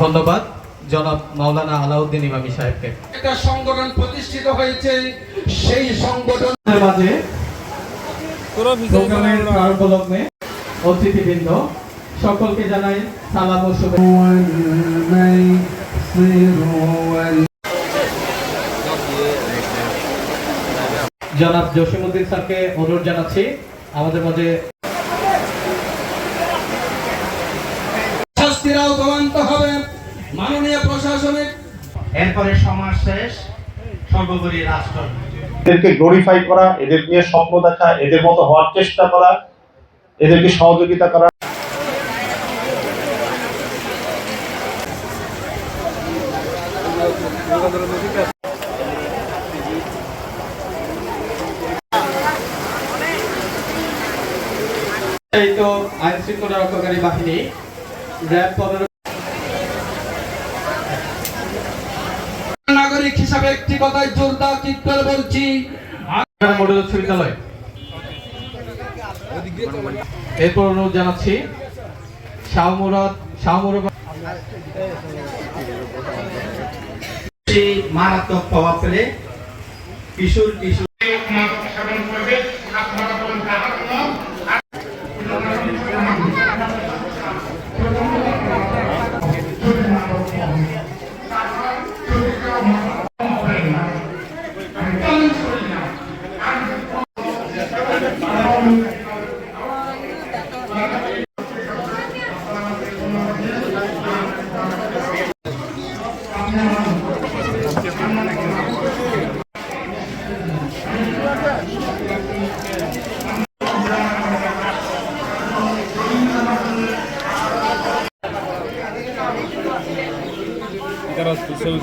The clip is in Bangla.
ধন্যবাদ জনাব মাওলানা আলাউদ্দিন ইমামি সাহেবকে। একটা সংগঠন প্রতিষ্ঠিত হয়েছে সেই সংগঠন আমাদের মাঝে অতিথিবৃন্দ সকলকে জানাই সালাম ও শুভেচ্ছা। জনাব জসিমুদ্দিন স্যারকে অনুরোধ জানাচ্ছি আমাদের মাঝে শাস্তির মাননীয় প্রশাসনিক এরপরে সমাজ শেষ সর্বোপরি রাষ্ট্র। এদেরকে গ্লোরিফাই করা এদের নিয়ে স্বপ্ন দেখা এদের মতো হওয়ার চেষ্টা করা এদেরকে সহযোগিতা করা। এই তো আইন শৃঙ্খলা রক্ষাকারী বাহিনী র্যাব নাগরিক হিসাবে একটি কথায় জোরদার ঠিক করে বলছি মডেল উচ্চ বিদ্যালয়। এরপর অনুরোধ জানাচ্ছি শাহমুরাদ শাহমুরাদ মারাত্মক প্রভাব ফেলে কিশোর কিশোর Teraz tu są